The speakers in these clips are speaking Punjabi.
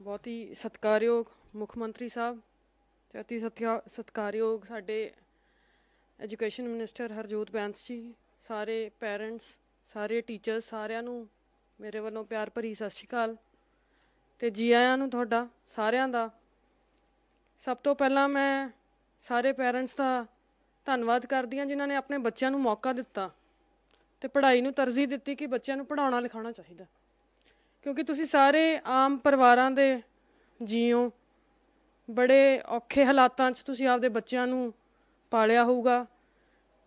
ਬਹੁਤ ਹੀ ਸਤਿਕਾਰਯੋਗ ਮੁੱਖ ਮੰਤਰੀ ਸਾਹਿਬ ਤੇ ਅਤੀ ਸਤਿਕਾ- ਸਤਿਕਾਰਯੋਗ ਸਾਡੇ ਐਜੂਕੇਸ਼ਨ ਮਿਨਿਸਟਰ ਹਰਜੋਤ ਬੈਂਸ ਜੀ, ਸਾਰੇ ਪੈਰੈਂਟਸ, ਸਾਰੇ ਟੀਚਰਸ, ਸਾਰਿਆਂ ਨੂੰ ਮੇਰੇ ਵੱਲੋਂ ਪਿਆਰ ਭਰੀ ਸਤਿ ਸ਼੍ਰੀ ਅਕਾਲ। ਤੇ ਜੀ ਆਇਆਂ ਨੂੰ ਤੁਹਾਡਾ, ਸਾਰਿਆਂ ਦਾ। ਸਭ ਤੋਂ ਪਹਿਲਾਂ ਮੈਂ ਸਾਰੇ ਪੈਰੈਂਟਸ ਦਾ ਧੰਨਵਾਦ ਕਰਦੀ ਹਾਂ ਜਿਨ੍ਹਾਂ ਨੇ ਆਪਣੇ ਬੱਚਿਆਂ ਨੂੰ ਮੌਕਾ ਦਿੱਤਾ ਤੇ ਪੜ੍ਹਾਈ ਨੂੰ ਤਰਜੀਹ ਦਿੱਤੀ ਕਿ ਬੱਚਿਆਂ ਨੂੰ ਪੜ੍ਹਾਉਣਾ ਲਿਖਾਉਣਾ ਚਾਹੀਦਾ। ਕਿਉਂਕਿ ਤੁਸੀਂ ਸਾਰੇ ਆਮ ਪਰਿਵਾਰਾਂ ਦੇ ਜੀਓ। ਬੜੇ ਔਖੇ ਹਾਲਾਤਾਂ 'ਚ ਤੁਸੀਂ ਆਪਦੇ ਬੱਚਿਆਂ ਨੂੰ ਪਾਲਿਆ ਹੋਊਗਾ।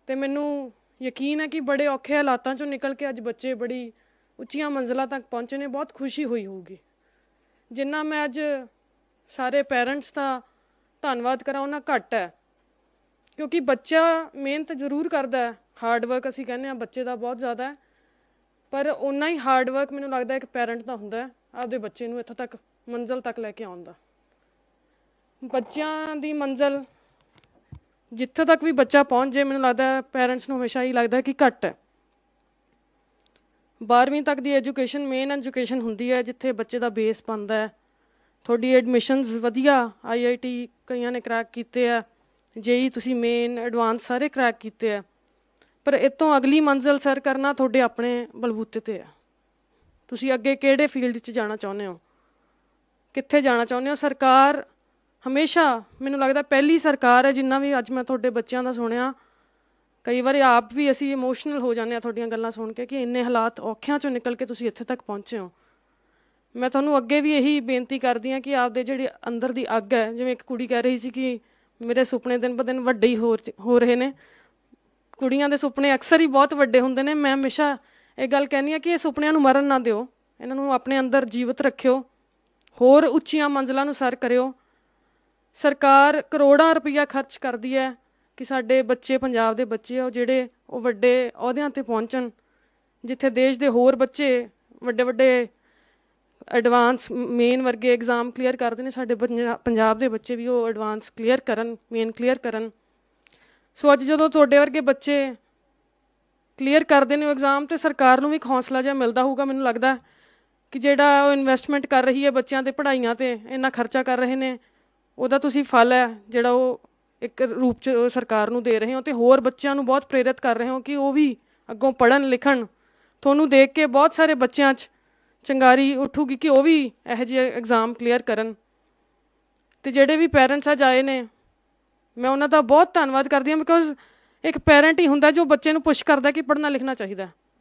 ਤੇ ਮੈਨੂੰ ਯਕੀਨ ਹੈ ਕਿ ਬੜੇ ਔਖੇ ਹਾਲਾਤਾਂ 'ਚੋਂ ਨਿਕਲ ਕੇ ਅੱਜ ਬੱਚੇ ਬੜੀ ਉੱਚੀਆਂ ਮੰਜ਼ਿਲਾਂ ਤੱਕ ਪਹੁੰਚੇ ਨੇ, ਬਹੁਤ ਖੁਸ਼ੀ ਹੋਈ ਹੋਊਗੀ। ਜਿੰਨਾ ਮੈਂ ਅੱਜ ਸਾਰੇ ਪੇਰੈਂਟਸ ਦਾ ਧੰਨਵਾਦ ਕਰਾਂ ਉਹਨਾਂ ਘੱਟ ਹੈ। ਕਿਉਂਕਿ ਬੱਚਾ ਮਿਹਨਤ ਜ਼ਰੂਰ ਕਰਦਾ ਹੈ। ਹਾਰਡ ਵਰਕ ਅਸੀਂ ਕਹਿੰਦੇ ਆ ਬੱਚੇ ਦਾ ਬਹੁਤ ਜ਼ਿਆਦਾ ਹੈ। ਪਰ ਉਨਾ ਹੀ ਹਾਰਡ ਵਰਕ ਮੈਨੂੰ ਲੱਗਦਾ ਇੱਕ ਪੈਰੈਂਟ ਦਾ ਹੁੰਦਾ ਹੈ, ਆਪਦੇ ਬੱਚੇ ਨੂੰ ਇੱਥੋਂ ਤੱਕ, ਮੰਜ਼ਲ ਤੱਕ ਲੈ ਕੇ ਆਉਣ ਦਾ। ਬੱਚਿਆਂ ਦੀ ਮੰਜ਼ਲ ਜਿੱਥੇ ਤੱਕ ਵੀ ਬੱਚਾ ਪਹੁੰਚ ਜੇ ਮੈਨੂੰ ਲੱਗਦਾ ਪੈਰੈਂਟਸ ਨੂੰ ਹਮੇਸ਼ਾ ਹੀ ਲੱਗਦਾ ਕਿ ਘੱਟ ਹੈ। 12ਵੀਂ ਤੱਕ ਦੀ ਐਜੂਕੇਸ਼ਨ ਮੇਨ ਐਜੂਕੇਸ਼ਨ ਹੁੰਦੀ ਹੈ, ਜਿੱਥੇ ਬੱਚੇ ਦਾ ਬੇਸ ਬਣਦਾ ਹੈ। ਤੁਹਾਡੀ ਐਡਮਿਸ਼ਨਸ ਵਧੀਆ ਆਈਆਈਟੀ ਕਈਆਂ ਨੇ ਕ੍ਰੈਕ ਕੀਤੇ ਆ ਜੇਈ ਤੁਸੀਂ ਮੇਨ ਐਡਵਾਂਸ ਸਾਰੇ ਕ੍ਰੈਕ ਕੀਤੇ ਆ। ਪਰ ਇਹ ਤੋਂ ਅਗਲੀ ਮੰਜ਼ਿਲ ਸਰ ਕਰਨਾ ਤੁਹਾਡੇ ਆਪਣੇ ਬਲਬੂਤੇ ਤੇ ਆ। ਤੁਸੀਂ ਅੱਗੇ ਕਿਹੜੇ ਫੀਲਡ 'ਚ ਜਾਣਾ ਚਾਹੁੰਦੇ ਹੋ? ਕਿੱਥੇ ਜਾਣਾ ਚਾਹੁੰਦੇ ਹੋ? ਸਰਕਾਰ ਹਮੇਸ਼ਾ ਮੈਨੂੰ ਲੱਗਦਾ ਪਹਿਲੀ ਸਰਕਾਰ ਹੈ, ਜਿੰਨਾ ਵੀ ਅੱਜ ਮੈਂ ਤੁਹਾਡੇ ਬੱਚਿਆਂ ਦਾ ਸੁਣਿਆ। ਕਈ ਵਾਰੀ ਆਪ ਵੀ ਅਸੀਂ ਇਮੋਸ਼ਨਲ ਹੋ ਜਾਂਦੇ ਆ ਤੁਹਾਡੀਆਂ ਗੱਲਾਂ ਸੁਣ ਕੇ ਕਿ ਇੰਨੇ ਹਾਲਾਤ ਔਖਿਆਂ ਚੋਂ ਨਿਕਲ ਕੇ ਤੁਸੀਂ ਇੱਥੇ ਤੱਕ ਪਹੁੰਚੇ ਹੋ। ਮੈਂ ਤੁਹਾਨੂੰ ਅੱਗੇ ਵੀ ਇਹੀ ਬੇਨਤੀ ਕਰਦੀ ਹਾਂ ਕਿ ਆਪਦੇ ਜਿਹੜੀ ਅੰਦਰ ਦੀ ਅੱਗ ਹੈ, ਜਿਵੇਂ ਇੱਕ ਕੁੜੀ ਕਹਿ ਰਹੀ ਸੀ ਕਿ ਮੇਰੇ ਸੁਪਨੇ ਦਿਨ ਬ ਦਿਨ ਵੱਡੇ ਹੀ ਹੋ ਹੋ ਰਹੇ ਨੇ। ਕੁੜੀਆਂ ਦੇ ਸੁਪਨੇ ਅਕਸਰ ਹੀ ਬਹੁਤ ਵੱਡੇ ਹੁੰਦੇ ਨੇ। ਮੈਂ ਹਮੇਸ਼ਾ ਇਹ ਗੱਲ ਕਹਿੰਦੀ ਹਾਂ ਕਿ ਇਹ ਸੁਪਨਿਆਂ ਨੂੰ ਮਰਨ ਨਾ ਦਿਓ। ਇਹਨਾਂ ਨੂੰ ਆਪਣੇ ਅੰਦਰ ਜੀਵਤ ਰੱਖਿਓ। ਹੋਰ ਉੱਚੀਆਂ ਮੰਜ਼ਲਾਂ ਨੂੰ ਸਰ ਕਰਿਓ। ਸਰਕਾਰ ਕਰੋੜਾਂ ਰੁਪਈਆ ਖਰਚ ਕਰਦੀ ਹੈ ਕਿ ਸਾਡੇ ਬੱਚੇ, ਪੰਜਾਬ ਦੇ ਬੱਚੇ ਆ, ਉਹ ਜਿਹੜੇ ਉਹ ਵੱਡੇ ਅਹੁਦਿਆਂ ਤੇ ਪਹੁੰਚਣ, ਜਿੱਥੇ ਦੇਸ਼ ਦੇ ਹੋਰ ਬੱਚੇ ਵੱਡੇ ਵੱਡੇ ਐਡਵਾਂਸ ਮੇਨ ਵਰਗੇ ਐਗਜ਼ਾਮ ਕਲੀਅਰ ਕਰਦੇ ਨੇ, ਸਾਡੇ ਪੰਜਾ- ਪੰਜਾਬ ਦੇ ਬੱਚੇ ਵੀ ਉਹ ਐਡਵਾਂਸ ਕਲੀਅਰ ਕਰਨ ਮੇਨ ਕਲੀਅਰ ਕਰਨ। ਸੋ ਅੱਜ ਜਦੋਂ ਤੁਹਾਡੇ ਵਰਗੇ ਬੱਚੇ ਕਲੀਅਰ ਕਰਦੇ ਨੇ ਉਹ ਐਗਜ਼ਾਮ ਤੇ ਸਰਕਾਰ ਨੂੰ ਵੀ ਇੱਕ ਹੌਸਲਾ ਜਿਹਾ ਮਿਲਦਾ ਹੋਊਗਾ, ਮੈਨੂੰ ਲੱਗਦਾ ਕਿ ਜਿਹੜਾ ਉਹ ਇਨਵੈਸਟਮੈਂਟ ਕਰ ਰਹੀ ਹੈ ਬੱਚਿਆਂ ਤੇ ਪੜ੍ਹਾਈਆਂ ਤੇ, ਇੰਨਾ ਖਰਚਾ ਕਰ ਰਹੇ ਨੇ, ਉਹਦਾ ਤੁਸੀਂ ਫਲ ਹੈ, ਜਿਹੜਾ ਉਹ ਇੱਕ ਰੂਪ ਚ ਸਰਕਾਰ ਨੂੰ ਦੇ ਰਹੇ ਹੋ, ਤੇ ਹੋਰ ਬੱਚਿਆਂ ਨੂੰ ਬਹੁਤ ਪ੍ਰੇਰਿਤ ਕਰ ਰਹੇ ਹੋ ਕਿ ਉਹ ਵੀ ਅੱਗੋਂ ਪੜ੍ਹਨ, ਲਿਖਣ। ਤੁਹਾਨੂੰ ਦੇਖ ਕੇ ਬਹੁਤ ਸਾਰੇ ਬੱਚਿਆਂ 'ਚ ਚੰਗਾਰੀ ਉੱਠੂਗੀ ਕਿ ਉਹ ਵੀ ਇਹੋ ਜਿਹੇ ਐਗਜ਼ਾਮ ਕਲੀਅਰ ਕਰਨ। ਤੇ ਜਿਹੜੇ ਵੀ ਪੈਰੈਂਟਸ ਅੱਜ ਆਏ ਨੇ ਮੈਂ ਉਹਨਾਂ ਦਾ ਬਹੁਤ ਧੰਨਵਾਦ ਕਰਦੀ ਹਾਂ ਬਿਕੋਜ਼ ਇੱਕ ਪੈਰੈਂਟ ਹੀ ਹੁੰਦਾ ਜੋ ਬੱਚੇ ਨੂੰ ਪੁਸ਼ ਕਰਦਾ ਕਿ ਪੜ੍ਹਨਾ ਲਿਖਣਾ ਚਾਹੀਦਾ।